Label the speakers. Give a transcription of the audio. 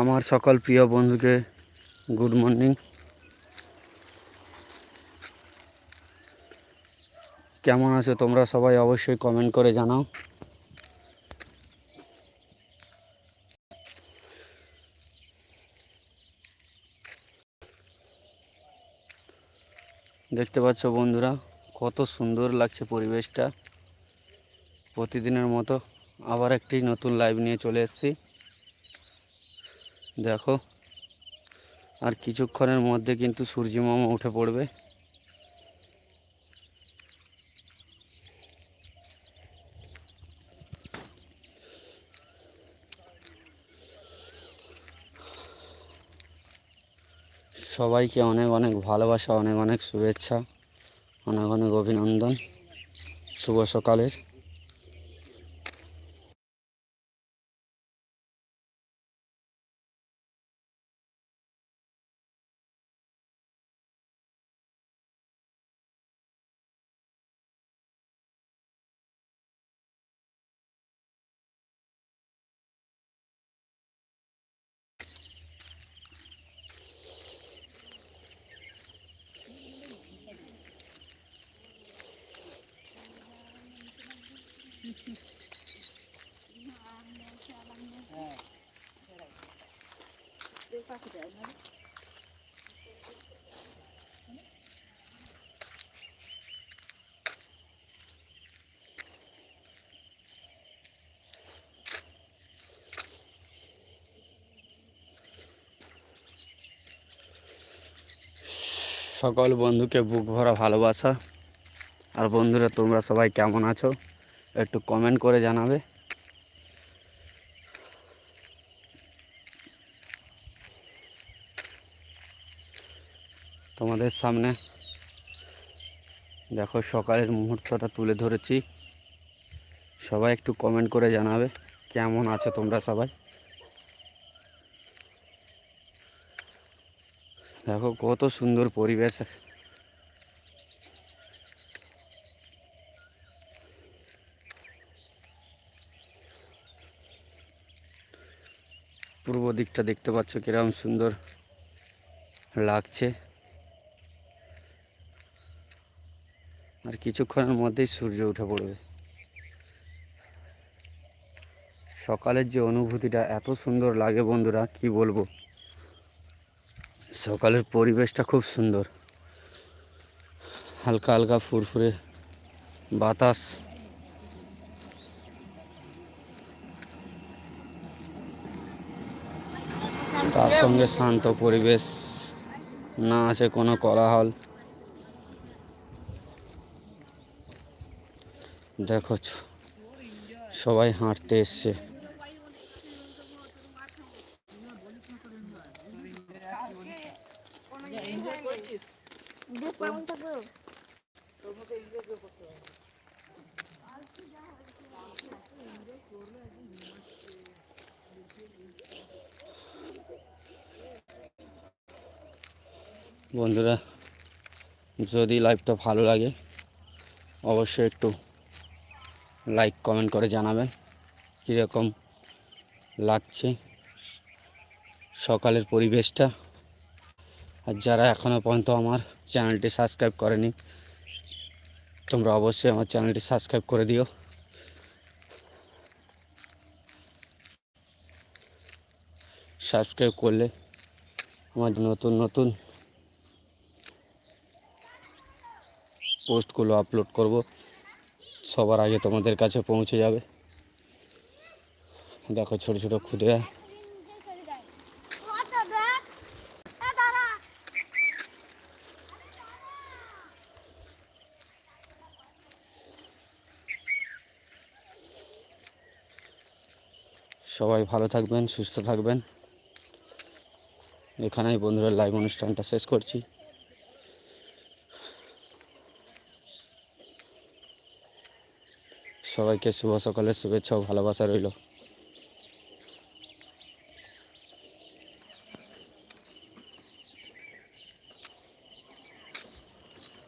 Speaker 1: আমার সকল প্রিয় বন্ধুকে গুড মর্নিং। কেমন আছো তোমরা সবাই অবশ্যই কমেন্ট করে জানাও। দেখতে পাচ্ছ বন্ধুরা, কত সুন্দর লাগছে পরিবেশটা। প্রতিদিনের মতো আবার একটি নতুন লাইভ নিয়ে চলে এসেছি। দেখো। আর কিছুক্ষণের মধ্যে কিন্তু মামা উঠে পড়বে। সবাইকে অনেক অনেক ভালোবাসা, অনেক অনেক শুভেচ্ছা, অনেক অনেক অভিনন্দন। শুভ সকালের। সকল বন্ধুকে বুক ভরা ভালোবাসা। আর বন্ধুরা তোমরা সবাই কেমন আছো? একটু কমেন্ট করে জানাবে। তোমাদের সামনে দেখো সকালের মুহূর্তটা তুলে ধরেছি। সবাই একটু কমেন্ট করে জানাবে, কেমন আছো তোমরা সবাই? দেখো কত সুন্দর পরিবেশ। পূর্ব দিকটা দেখতে পাচ্ছ কীরকম সুন্দর লাগছে। আর কিছুক্ষণের মধ্যেই সূর্য উঠে পড়বে। সকালের যে অনুভূতিটা এত সুন্দর লাগে বন্ধুরা, কি বলব? সকালের পরিবেশটা খুব সুন্দর। হালকা হালকা ফুরফুরে বাতাস। তার সঙ্গে শান্ত পরিবেশ না আছে কোনো কোলাহল। দেখো সবাই হাঁটতে এসছে। বন্ধুরা, যদি লাইভটা ভালো লাগে, অবশ্যই একটু লাইক কমেন্ট করে জানাবেন, কীরকম লাগছে সকালের পরিবেশটা। আর যারা এখনও পর্যন্ত আমার চ্যানেলটি সাবস্ক্রাইব করেনি, তোমরা অবশ্যই আমার চ্যানেলটি সাবস্ক্রাইব করে দিও। সাবস্ক্রাইব করলে আমার নতুন নতুন পোস্টগুলো আপলোড করব। সবার আগে তোমাদের কাছে পৌঁছে যাবে। দেখো ছোট ছোট খুদে সবাই ভালো থাকবেন, সুস্থ থাকবেন। এখানেই বন্ধুরা লাইভ অনুষ্ঠানটা শেষ করছি। সবাইকে শুভ সকালের শুভেচ্ছা ও ভালোবাসা রইল।